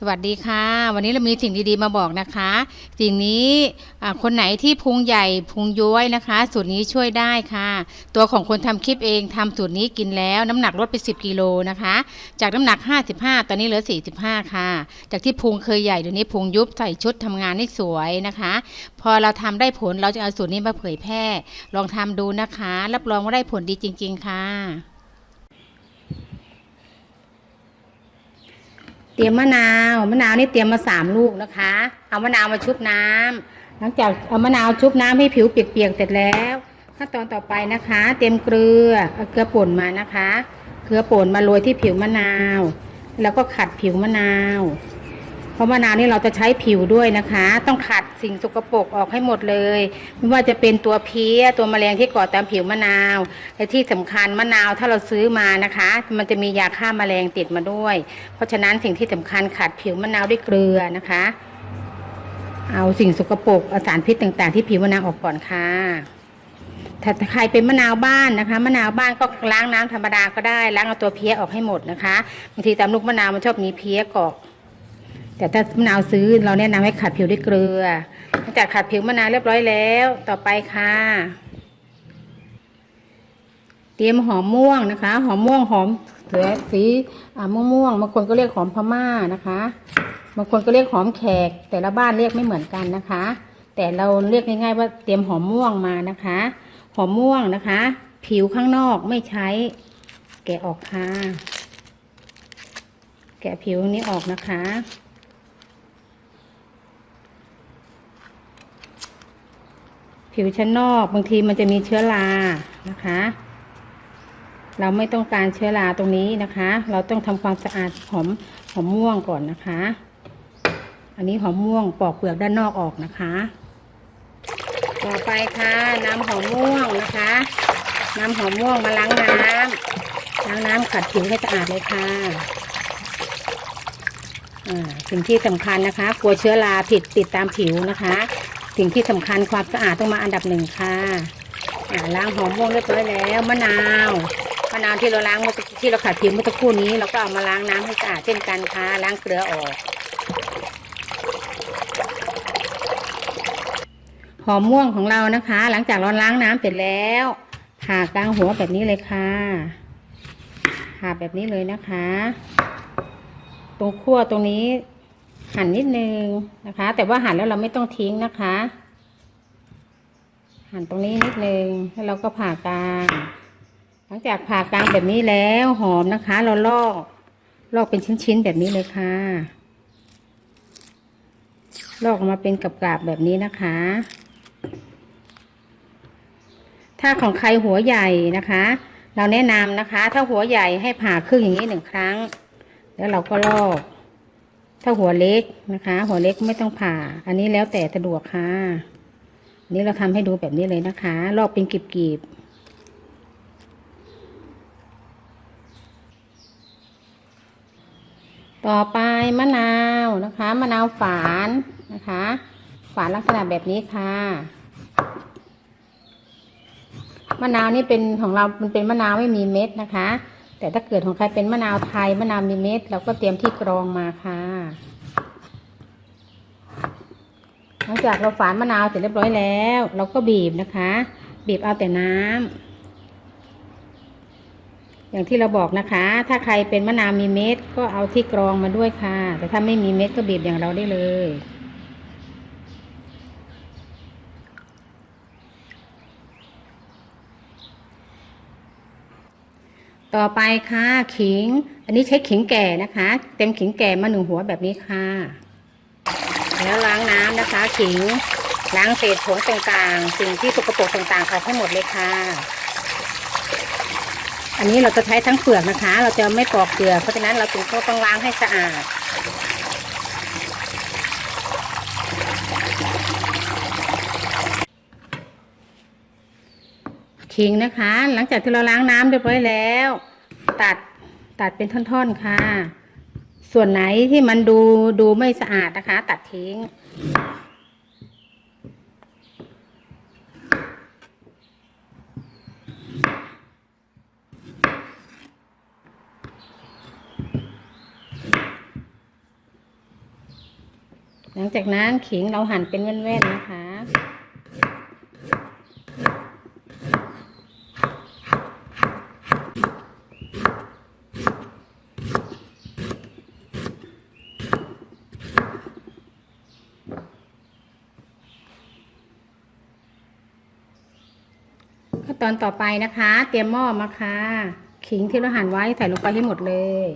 สวัสดีค่ะ วันนี้เรามีสิ่งดีๆมาบอกนะคะ สิ่งนี้คนไหนที่พุงใหญ่พุงย้วยนะคะ สูตรนี้ช่วยได้ค่ะ ตัวของคนทำคลิปเองทำสูตรนี้กินแล้วน้ำหนักลดไป 10กิโลนะคะ จากน้ำหนัก 55 ตอนนี้เหลือ 45 ค่ะ จากที่พุงเคยใหญ่เดี๋ยวนี้พุงยุบใส่ชุดทำงานให้สวยนะคะ พอเราทำได้ผลเราจะเอาสูตรนี้มาเผยแพร่ ลองทำดูนะคะ รับรองว่าได้ผลดีจริง ๆ ค่ะ เตรียมมะนาวมะนาวนี่เตรียมมาสามลูกนะคะ เอามะนาวมาชุบน้ำหลังจากเอามะนาวชุบน้ำให้ผิวเปียกๆเสร็จแล้ว ขั้นตอนต่อไปนะคะ เตรียมเกลือเอาเกลือป่นมานะคะ เกลือป่นมาโรยที่ผิวมะนาว แล้วก็ขัดผิวมะนาว เพราะมะนาวนี่เราจะใช้ผิวด้วยนะคะ ต้องขัดสิ่งสกปรกออกให้หมดเลย ไม่ว่าจะเป็นตัวเพี้ยตัวแมลงที่เกาะตามผิวมะนาว และที่สำคัญมะนาวถ้าเราซื้อมานะคะ มันจะมียาฆ่าแมลงติดมาด้วย เพราะฉะนั้นสิ่งที่สำคัญขัดผิวมะนาวด้วยเกลือนะคะ เอาสิ่งสกปรกอาสารพิษต่าง ๆ ที่ผิวมะนาวออกก่อนค่ะถ้าใครเป็นมะนาวบ้านนะคะ มะนาวบ้านก็ล้างน้ำธรรมดาก็ได้ล้างเอาตัวเพี้ยออกให้หมดนะคะบางทีตามลูกมะนาวมันชอบมีเพี้ยเกาะ แต่ถ้ามะนาวซื้อเราแนะนำให้ขัดผิวด้วยเกลือหลังจากขัดผิวมะนาวเรียบร้อยแล้ว ต่อไปค่ะ เตรียมหอมม่วงนะคะ หอมม่วงหอมเสือสีม่วงม่วงๆบางคนก็เรียกหอมพม่านะคะบางคนก็เรียกหอมแขก แต่ละบ้านเรียกไม่เหมือนกันนะคะ แต่เราเรียกง่ายๆว่าเตรียมหอมม่วงมานะคะ หอมม่วงนะคะ ผิวข้างนอกไม่ใช้ แกะออกค่ะ แกะผิวนี้ออกนะคะ ผิวชั้นนอกบางทีมันจะมีเชื้อรานะคะ เราไม่ต้องการเชื้อราตรงนี้นะคะ เราต้องทำความสะอาดหอมหอมม่วงก่อนนะคะ อันนี้หอมม่วงปอกเปลือกด้านนอกออกนะคะ ต่อไปค่ะน้ำหอมม่วงนะคะ น้ำหอมม่วงมาล้างน้ำล้างน้ำขัดผิวให้สะอาดเลยค่ะอ่าสิ่งที่สำคัญนะคะ กลัวเชื้อราผิดติดตามผิวนะคะ สิ่งที่สำคัญความสะอาดต้องมาอันดับหนึ่งค่ะล้างหอมม่วงเรียบร้อยแล้วมะนาวมะนาวที่เราล้างเมื่อที่เราขัดผิวเมื่อสักครู่นี้เราก็เอามาล้างน้ำให้สะอาดเช่นกันค่ะล้างเกลือออกหอมม่วงของเรานะคะ หลังจากเราล้างน้ำเสร็จแล้วผ่ากลางหัวแบบนี้เลยค่ะผ่าแบบนี้เลยนะคะ ตรงขั้วตรงนี้ หั่นนิดนึงนะคะ แต่ว่าหั่นแล้วเราไม่ต้องทิ้งนะคะ หั่นตรงนี้นิดนึงแล้วเราก็ผ่ากลางหลังจากผ่ากลางแบบนี้แล้วหอมนะคะ เราลอกลอกเป็นชิ้นๆแบบนี้เลยค่ะ ลอกออกมาเป็นกาบๆแบบนี้นะคะ ถ้าของใครหัวใหญ่นะคะ เราแนะนำนะคะ ถ้าหัวใหญ่ให้ผ่าครึ่งอย่างนี้หนึ่งครั้ง แล้วเราก็ลอก ถ้าหัวเล็กนะคะ หัวเล็กไม่ต้องผ่า อันนี้แล้วแต่สะดวกค่ะนนี้เราทำให้ดูแบบนี้เลยนะคะ ลอกเป็นกลีบๆต่อไปมะนาวนะคะมะนาวฝานนะคะ ฝานลักษณะแบบนี้ค่ะมะนาวนี่เป็นของเรามันเป็นมะนาวไม่มีเม็ดนะคะ แต่ถ้าเกิดของใครเป็นมะนาวไทยมะนาวมีเม็ดเราก็เตรียมที่กรองมาค่ะ หลังจากเราฝานมะนาวเสร็จเรียบร้อยแล้ว เราก็บีบนะคะ บีบเอาแต่น้ำอย่างที่เราบอกนะคะ ถ้าใครเป็นมะนาวมีเม็ดก็เอาที่กรองมาด้วยค่ะ แต่ถ้าไม่มีเม็ดก็บีบอย่างเราได้เลย ต่อไปค่ะขิง อันนี้ใช้ขิงแก่นะคะ เต็มขิงแก่มาหนึ่งหัวแบบนี้ค่ะ แล้วล้างน้ำนะคะ ขิงล้างเศษผงต่างๆ สิ่งที่สกปรกต่างๆออกให้หมดเลยค่ะ อันนี้เราจะใช้ทั้งเปลือกนะคะ เราจะไม่ปอกเปลือกเพราะฉะนั้นเราจึงต้องล้างให้สะอาด ขิงนะคะ หลังจากที่เราล้างน้ำเรียบร้อยแล้ว ตัดตัดเป็นท่อนๆค่ะ ส่วนไหนที่มันดูดูไม่สะอาดนะคะ ตัดทิ้ง หลังจากนั้นขิงเราหั่นเป็นแว่นๆนะคะ ขั้ นตอนต่อไปนะคะ เตรียมหม้อมาค่ะ ขิงที่เราหั่นไว้ใส่ลงไปให้หมดเลย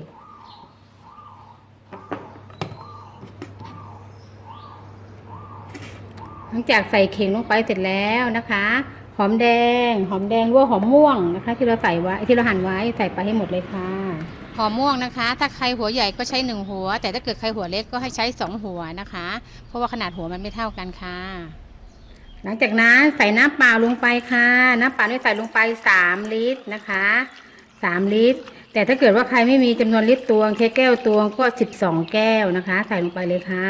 หลังจากใส่ขิงลงไปเสร็จแล้วนะคะ หอมแดง หอมแดงว่าหอมม่วงนะคะ ที่เราใส่ไว้ที่เราหั่นไว้ใส่ไปให้หมดเลยค่ะ หอมม่วงนะคะ ถ้าใครหัวใหญ่ก็ใช้หนึ่งหัว แต่ถ้าเกิดใครหัวเล็กก็ให้ใช้สองหัวนะคะ เพราะว่าขนาดหัวมันไม่เท่ากันค่ะ หลังจากนั้นใส่น้ำเปล่าลงไปค่ะ น้ำเปล่านี่ใส่ลงไปสามลิตรนะคะสามลิตร แต่ถ้าเกิดว่าใครไม่มีจำนวนลิตรตวงแค่แก้วตวงก็สิบสองแก้วนะคะ ใส่ลงไปเลยค่ะ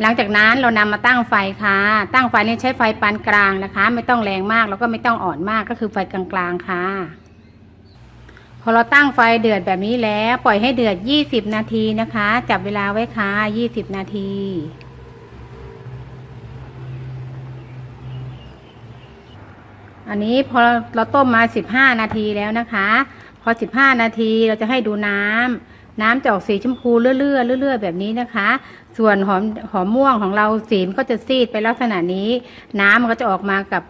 หลังจากนั้นเรานำมาตั้งไฟค่ะ ตั้งไฟนี่ใช้ไฟปานกลางนะคะ ไม่ต้องแรงมากแล้วก็ไม่ต้องอ่อนมากก็คือไฟกลางๆค่ะ อเราตั้งไฟเดือดแบบนี้แล้ว ปล่อยให้เดือด 20 นาทีนะคะ จับเวลาไว้ค่ะ 20 นาที อันนี้พอเราต้มมา 15 นาทีแล้วนะคะ พอ 15 นาทีเราจะให้ดูน้ำน้ำจะออกสีชมพูเลื่อยๆเลื่อยๆแบบนี้นะคะ ส่วนหอมหอมม่วงของเราสีมันก็จะซีดไปลักษณะนี้ น้ำมันก็จะออกมากับ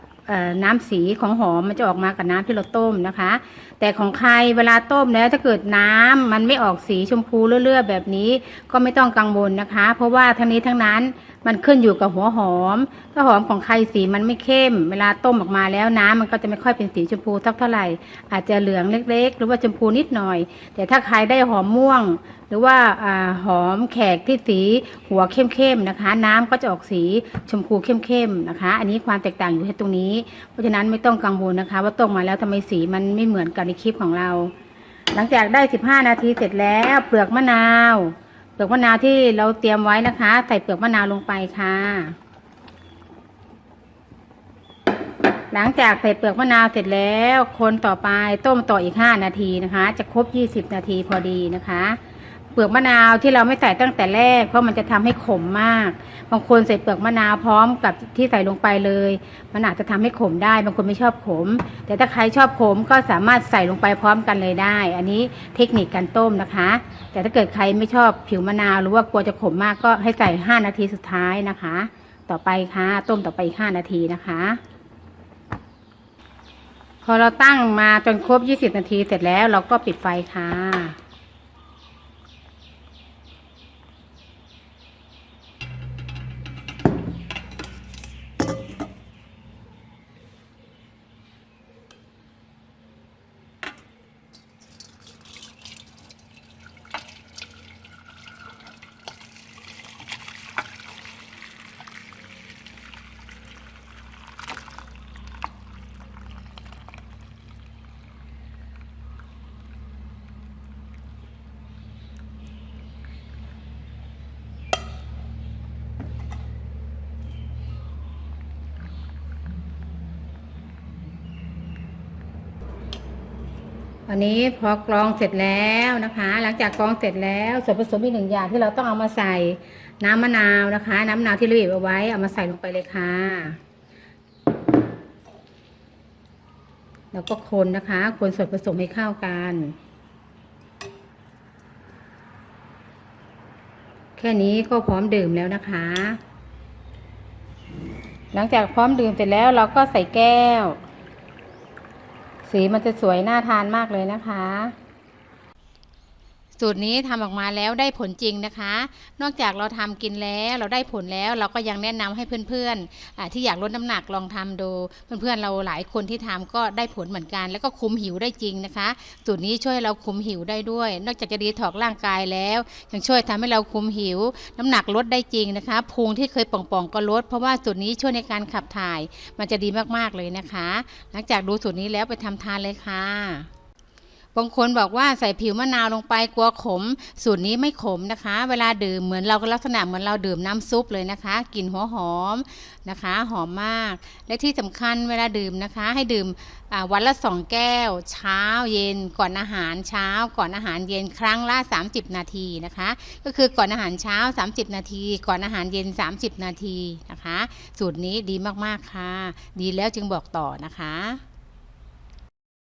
น้ำสีของหอมมันจะออกมากับน้ำที่เราต้มนะคะ แต่ของใครเวลาต้มแล้วถ้าเกิดน้ำมันไม่ออกสีชมพูเลื่อยๆแบบนี้ ก็ไม่ต้องกังวลนะคะ เพราะว่าทั้งนี้ทั้งนั้น มันขึ้นอยู่กับหัวหอม ถ้าหอมของใครสีมันไม่เข้ม เวลาต้มออกมาแล้วน้ำมันก็จะไม่ค่อยเป็นสีชมพูสักเท่าไหร่ อาจจะเหลืองเล็ก ๆ หรือว่าชมพูนิดหน่อย แต่ถ้าใครได้หอมม่วง หรือว่าอหอมแขกที่สีหัวเข้มๆนะคะ น้ำก็จะออกสีชมพูเข้มๆนะคะ อันนี้ความแตกต่างอยู่ที่ตรงนี้ เพราะฉะนั้นไม่ต้องกังวลนะคะ ว่าต้มมาแล้วทำไมสีมันไม่เหมือนกับในคลิปของเรา หลังจากได้ 15 นาทีเสร็จแล้ว เปลือกมะนาว เปลือกมะนาวที่เราเตรียมไว้นะคะ ใส่เปลือกมะนาวลงไปค่ะ หลังจากใส่เปลือกมะนาวเสร็จแล้ว คนต่อไปต้มต่ออีก 5 นาทีนะคะ จะครบ 20 นาทีพอดีนะคะ ลือกมะนาวที่เราไม่ใส่ตั้งแต่แรก เพราะมันจะทำให้ขมมาก บางคนใส่เปลือกมะนาวพร้อมกับที่ใส่ลงไปเลย มันอาจจะทำให้ขมได้ บางคนไม่ชอบขม แต่ถ้าใครชอบขมก็สามารถใส่ลงไปพร้อมกันเลยได้ อันนี้เทคนิคการต้มนะคะ แต่ถ้าเกิดใครไม่ชอบผิวมะนาวหรือว่ากลัวจะขมมากก็ให้ใส่ 5 นาทีสุดท้ายนะคะ ต่อไปค่ะ ต้มต่อไปอีก5นาทีนะคะพอเราตั้งมาจนครบ 20 นาทีเสร็จแล้วเราก็ปิดไฟค่ะ อันนี้พอกรองเสร็จแล้วนะคะ หลังจากกรองเสร็จแล้วส่วนผสมอีกหนึ่งอย่างที่เราต้องเอามาใส่น้ำมะนาวนะคะ น้ำมะนาวที่เราบีบเอาไว้เอามาใส่ลงไปเลยค่ะ แล้วก็คนนะคะ คนส่วนผสมให้เข้ากัน แค่นี้ก็พร้อมดื่มแล้วนะคะ หลังจากพร้อมดื่มเสร็จแล้วเราก็ใส่แก้ว สีมันจะสวยน่าทานมากเลยนะคะ สูตรนี้ทำออกมาแล้วได้ผลจริงนะคะ นอกจากเราทำกินแล้วเราได้ผลแล้วเราก็ยังแนะนำให้เพื่อนๆที่อยากลดน้ำหนักลองทำดู เพื่อนๆเราหลายคนที่ทำก็ได้ผลเหมือนกัน แล้วก็คุมหิวได้จริงนะคะ สูตรนี้ช่วยเราคุมหิวได้ด้วย นอกจากจะดีถอกร่างกายแล้วยังช่วยทำให้เราคุมหิว น้ำหนักลดได้จริงนะคะพุงที่เคยป่องๆก็ลด เพราะว่าสูตรนี้ช่วยในการขับถ่าย มันจะดีมากๆเลยนะคะ หลังจากดูสูตรนี้แล้วไปทำทานเลยค่ะ บางคนบอกว่าใส่ผิวมะนาวลงไปกลัวขม สูตรนี้ไม่ขมนะคะ เวลาดื่มเหมือนเราก็ลักษณะเหมือนเราดื่มน้ำซุปเลยนะคะกลิ่นหัวหอมนะคะ หอมมาก และที่สำคัญเวลาดื่มนะคะ ให้ดื่มวันละสองแก้ว เช้าเย็นก่อนอาหารเช้า ก่อนอาหารเย็นครั้งละ 30 นาทีนะคะ ก็คือก่อนอาหารเช้า 30 นาที ก่อนอาหารเย็น 30 นาทีนะคะ สูตรนี้ดีมากๆค่ะ ดีแล้วจึงบอกต่อนะคะ